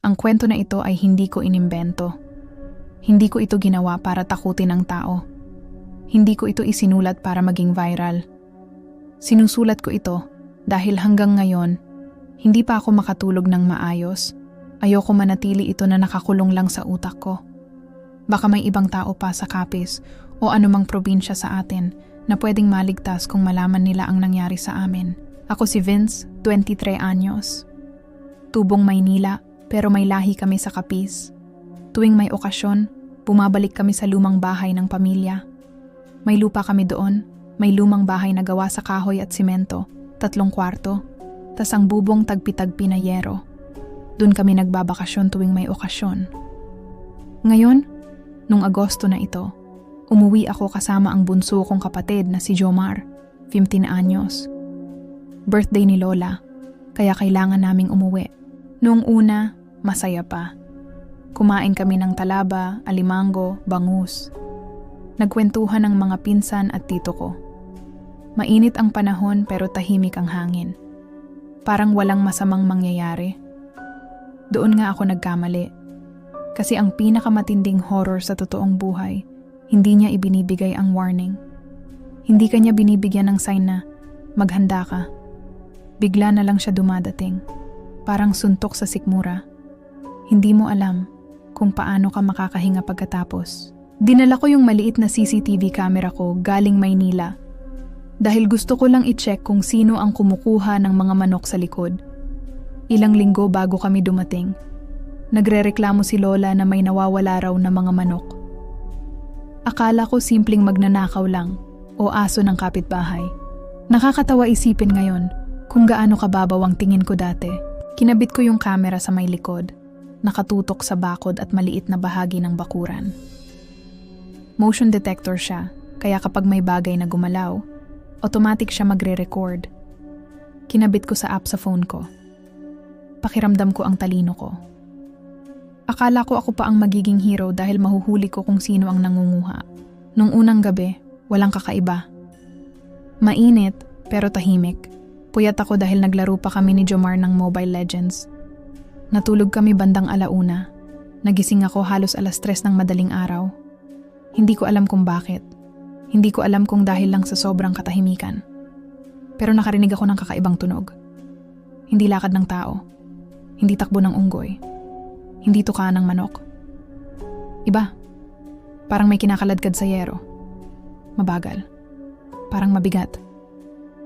Ang kwento na ito ay hindi ko inimbento. Hindi ko ito ginawa para takutin ang tao. Hindi ko ito isinulat para maging viral. Sinusulat ko ito dahil hanggang ngayon, hindi pa ako makatulog ng maayos. Ayoko manatili ito na nakakulong lang sa utak ko. Baka may ibang tao pa sa Capiz o anumang probinsya sa atin na pwedeng maligtas kung malaman nila ang nangyari sa amin. Ako si Vince, 23 anyos. Tubong Maynila, pero may lahi kami sa Capiz. Tuwing may okasyon, bumabalik kami sa lumang bahay ng pamilya. May lupa kami doon, may lumang bahay na gawa sa kahoy at simento, tatlong kwarto, tas ang bubong tagpi-tagpi na yero. Doon kami nagbabakasyon tuwing may okasyon. Ngayon, nung Agosto na ito, umuwi ako kasama ang bunso kong kapatid na si Jomar, 15 anyos. Birthday ni Lola, kaya kailangan naming umuwi. Noong una, masaya pa. Kumain kami ng talaba, alimango, bangus. Nagkwentuhan ng mga pinsan at tito ko. Mainit ang panahon pero tahimik ang hangin. Parang walang masamang mangyayari. Doon nga ako nagkamali. Kasi ang pinakamatinding horror sa totoong buhay, hindi niya ibinibigay ang warning. Hindi kanya binibigyan ng sign na maghanda ka. Bigla na lang siya dumadating. Parang suntok sa sikmura. Hindi mo alam kung paano ka makakahinga pagkatapos. Dinala ko yung maliit na CCTV camera ko galing Maynila dahil gusto ko lang i-check kung sino ang kumukuha ng mga manok sa likod. Ilang linggo bago kami dumating, nagrereklamo si Lola na may nawawala raw na mga manok. Akala ko simpleng magnanakaw lang o aso ng kapitbahay. Nakakatawa isipin ngayon kung gaano kababaw ang tingin ko dati. Kinabit ko yung camera sa may likod, nakatutok sa bakod at maliit na bahagi ng bakuran. Motion detector siya, kaya kapag may bagay na gumalaw, automatic siya magre-record. Kinabit ko sa app sa phone ko. Pakiramdam ko ang talino ko. Akala ko ako pa ang magiging hero dahil mahuhuli ko kung sino ang nangunguha. Nung unang gabi, walang kakaiba. Mainit, pero tahimik. Puyat ako dahil naglaro pa kami ni Jomar ng Mobile Legends. Natulog kami bandang alauna. Nagising ako halos alas tres ng madaling araw. Hindi ko alam kung bakit. Hindi ko alam kung dahil lang sa sobrang katahimikan. Pero nakarinig ako ng kakaibang tunog. Hindi lakad ng tao. Hindi takbo ng unggoy. Hindi tuka ng manok. Iba. Parang may kinakaladkad sa yero. Mabagal. Parang mabigat.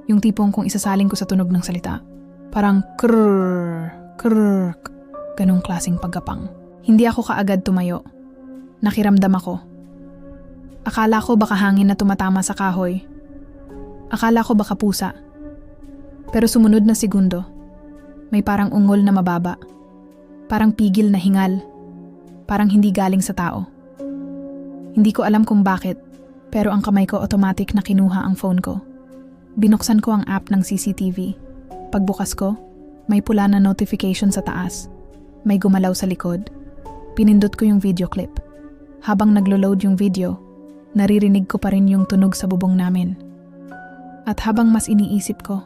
Yung tipong kung isasaling ko sa tunog ng salita. Parang krrrr, krrrr, ganong klasing pagkapang. Hindi ako kaagad tumayo. Nakiramdam ako. Akala ko baka hangin na tumatama sa kahoy. Akala ko baka pusa. Pero sumunod na segundo, may parang ungol na mababa. Parang pigil na hingal. Parang hindi galing sa tao. Hindi ko alam kung bakit, pero ang kamay ko automatic na kinuha ang phone ko. Binuksan ko ang app ng CCTV. Pagbukas ko, may pula na notification sa taas. May gumalaw sa likod. Pinindot ko yung video clip. Habang naglo-load yung video, naririnig ko pa rin yung tunog sa bubong namin. At habang mas iniisip ko,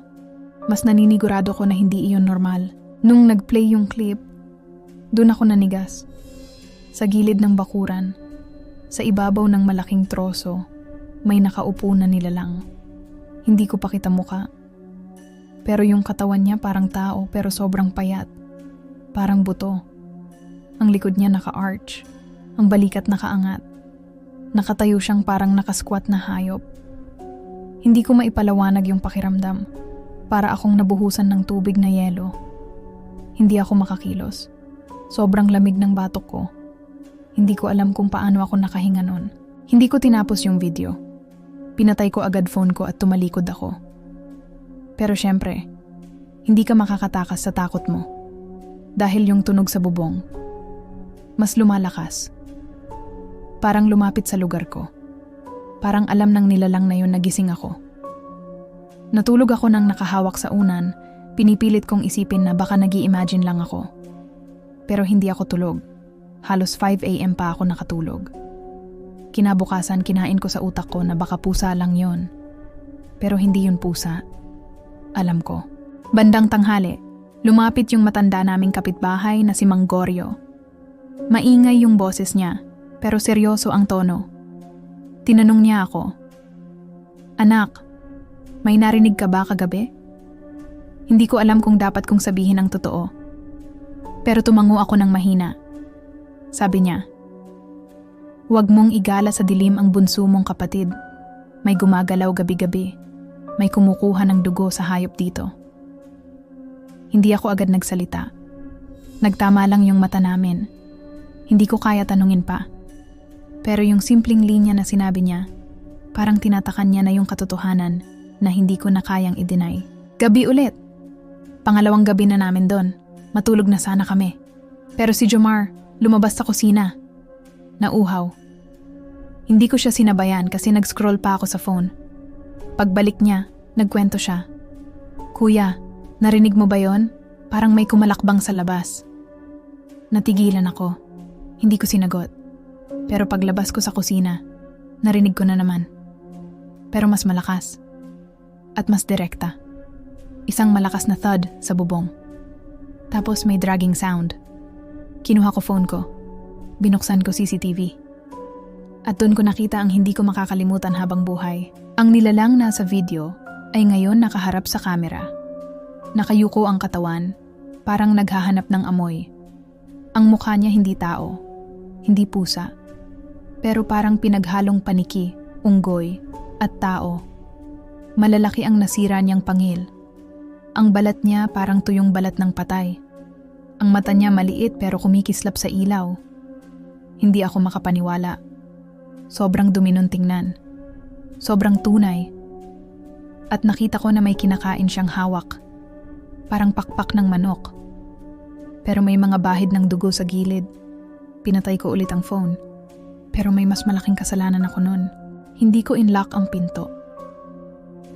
mas naninigurado ko na hindi iyon normal. Nung nag-play yung clip, doon ako nanigas. Sa gilid ng bakuran, sa ibabaw ng malaking troso, may nakaupo na nilalang. Hindi ko pa kita muka. Pero yung katawan niya parang tao pero sobrang payat. Parang buto. Ang likod niya naka-arch. Ang balikat nakaangat. Nakatayo siyang parang nakasquat na hayop. Hindi ko maipalawanag yung pakiramdam. Para akong nabuhusan ng tubig na yelo. Hindi ako makakilos. Sobrang lamig ng batok ko. Hindi ko alam kung paano ako nakahinga nun. Hindi ko tinapos yung video. Pinatay ko agad phone ko at tumalikod ako. Pero syempre, hindi ka makakatakas sa takot mo. Dahil yung tunog sa bubong, mas lumalakas. Parang lumapit sa lugar ko. Parang alam ng nilalang na yun nagising ako. Natulog ako nang nakahawak sa unan, pinipilit kong isipin na baka nag imagine lang ako. Pero hindi ako tulog. Halos 5 a.m. pa ako nakatulog. Kinabukasan kinain ko sa utak ko na baka pusa lang yon. Pero hindi yun pusa. Alam ko. Bandang tanghali, Lumapit yung matanda naming kapitbahay na si Manggorio. Maingay yung boses niya, pero seryoso ang tono. Tinanong niya ako, Anak, may narinig ka ba kagabi? Hindi ko alam kung dapat kong sabihin ang totoo. Pero tumango ako ng mahina. Sabi niya, Huwag mong igala sa dilim ang bunso mong kapatid. May gumagalaw gabi-gabi. May kumukuha ng dugo sa hayop dito. Hindi ako agad nagsalita. Nagtama lang yung mata namin. Hindi ko kaya tanungin pa. Pero yung simpleng linya na sinabi niya, parang tinatakan niya na yung katotohanan na hindi ko na kayang i-deny. Gabi ulit. Pangalawang gabi na namin doon. Matulog na sana kami. Pero si Jomar, lumabas sa kusina. Nauhaw. Hindi ko siya sinabayan kasi nag-scroll pa ako sa phone. Pagbalik niya, nagkwento siya. Kuya, narinig mo ba yon? Parang may kumalakbang sa labas. Natigilan ako. Hindi ko sinagot. Pero paglabas ko sa kusina, narinig ko na naman. Pero mas malakas. At mas direkta. Isang malakas na thud sa bubong. Tapos may dragging sound. Kinuha ko phone ko. Binuksan ko CCTV. At doon ko nakita ang hindi ko makakalimutan habang buhay. Ang nilalang nasa video ay ngayon nakaharap sa kamera. Nakayuko ang katawan, parang naghahanap ng amoy. Ang mukha niya hindi tao, hindi pusa. Pero parang pinaghalong paniki, unggoy, at tao. Malalaki ang nasira niyang pangil. Ang balat niya parang tuyong balat ng patay. Ang mata niya maliit pero kumikislap sa ilaw. Hindi ako makapaniwala. Sobrang dumi nun tingnan. Sobrang tunay. At nakita ko na may kinakain siyang hawak. Parang pakpak ng manok. Pero may mga bahid ng dugo sa gilid. Pinatay ko ulit ang phone. Pero may mas malaking kasalanan ako nun. Hindi ko inlock ang pinto.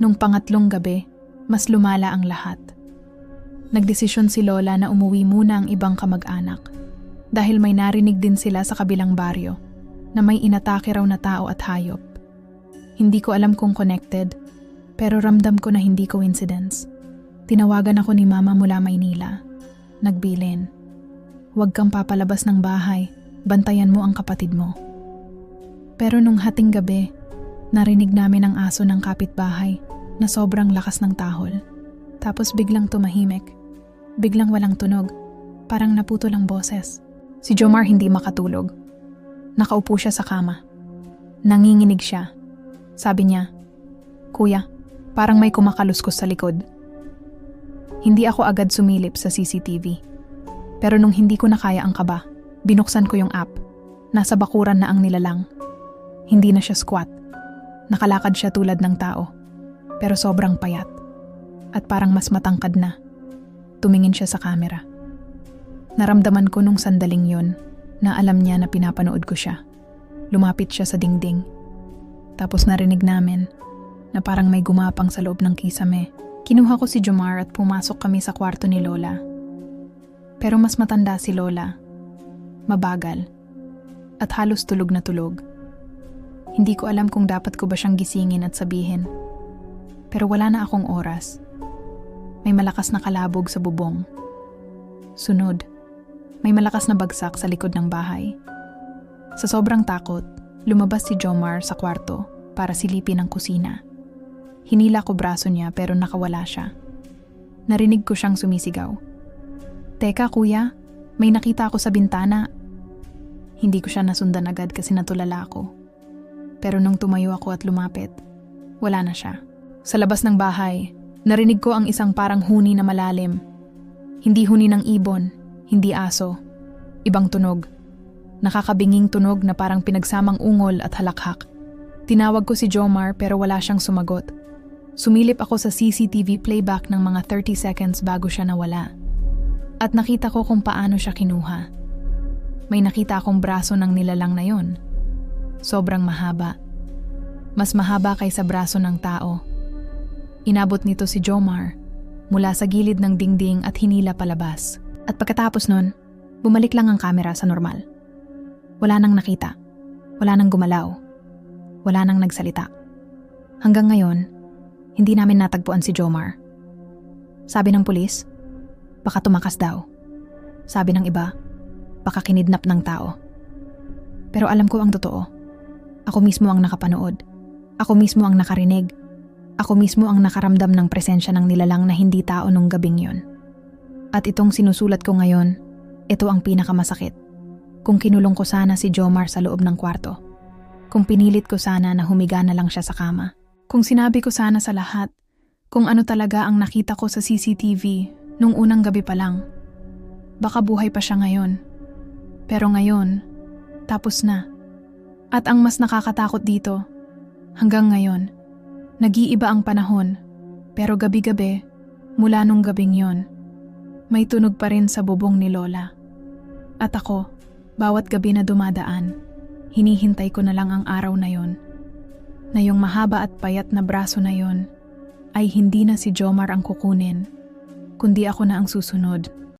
Nung pangatlong gabi, mas lumala ang lahat. Nagdesisyon si Lola na umuwi muna ang ibang kamag-anak dahil may narinig din sila sa kabilang baryo na may inatake raw na tao at hayop. Hindi ko alam kung connected, pero ramdam ko na hindi coincidence. Tinawagan ako ni Mama mula Maynila. Nagbilin. Huwag kang papalabas ng bahay, bantayan mo ang kapatid mo. Pero nung hating gabi, narinig namin ang aso ng kapitbahay na sobrang lakas ng tahol. Tapos biglang tumahimik. Biglang walang tunog. Parang naputo lang boses. Si Jomar hindi makatulog. Nakaupo siya sa kama. Nanginginig siya. Sabi niya, Kuya, parang may kumakaluskos sa likod. Hindi ako agad sumilip sa CCTV. Pero nung hindi ko na kaya ang kaba, binuksan ko yung app. Nasa bakuran na ang nilalang. Hindi na siya squat. Nakalakad siya tulad ng tao. Pero sobrang payat. At parang mas matangkad na. Tumingin siya sa kamera. Naramdaman ko nung sandaling yon na alam niya na pinapanood ko siya. Lumapit siya sa dingding. Tapos narinig namin na parang may gumapang sa loob ng kisame. Kinuha ko si Jomar at pumasok kami sa kwarto ni Lola. Pero mas matanda si Lola. Mabagal. At halos tulog na tulog. Hindi ko alam kung dapat ko ba siyang gisingin at sabihin. Pero wala na akong oras. May malakas na kalabog sa bubong. Sunod, may malakas na bagsak sa likod ng bahay. Sa sobrang takot, lumabas si Jomar sa kwarto para silipin ang kusina. Hinila ko braso niya pero nakawala siya. Narinig ko siyang sumisigaw. Teka kuya, may nakita ako sa bintana. Hindi ko siya nasundan agad kasi natulala ako. Pero nung tumayo ako at lumapit, wala na siya. Sa labas ng bahay, narinig ko ang isang parang huni na malalim. Hindi huni ng ibon, hindi aso. Ibang tunog. Nakakabinging tunog na parang pinagsamang ungol at halakhak. Tinawag ko si Jomar pero wala siyang sumagot. Sumilip ako sa CCTV playback ng mga 30 seconds bago siya nawala. At nakita ko kung paano siya kinuha. May nakita akong braso ng nilalang na yon. Sobrang mahaba. Mas mahaba kaysa braso ng tao. Inabot nito si Jomar mula sa gilid ng dingding at hinila palabas. At pagkatapos nun, bumalik lang ang kamera sa normal. Wala nang nakita. Wala nang gumalaw. Wala nang nagsalita. Hanggang ngayon, hindi namin natagpuan si Jomar. Sabi ng pulis, Baka tumakas daw. Sabi ng iba, baka kinidnap ng tao. Pero alam ko ang totoo. Ako mismo ang nakapanood. Ako mismo ang nakarinig. Ako mismo ang nakaramdam ng presensya ng nilalang na hindi tao nung gabing yon. At itong sinusulat ko ngayon, ito ang pinakamasakit. Kung kinulong ko sana si Jomar sa loob ng kwarto. Kung pinilit ko sana na humiga na lang siya sa kama. Kung sinabi ko sana sa lahat, kung ano talaga ang nakita ko sa CCTV nung unang gabi pa lang. Baka buhay pa siya ngayon. Pero ngayon, tapos na. At ang mas nakakatakot dito, hanggang ngayon, nag-iiba ang panahon, pero gabi-gabi, mula nung gabing yon, may tunog pa rin sa bubong ni Lola. At ako, bawat gabi na dumadaan, hinihintay ko na lang ang araw na yon, na yung mahaba at payat na braso na yon, ay hindi na si Jomar ang kukunin, kundi ako na ang susunod.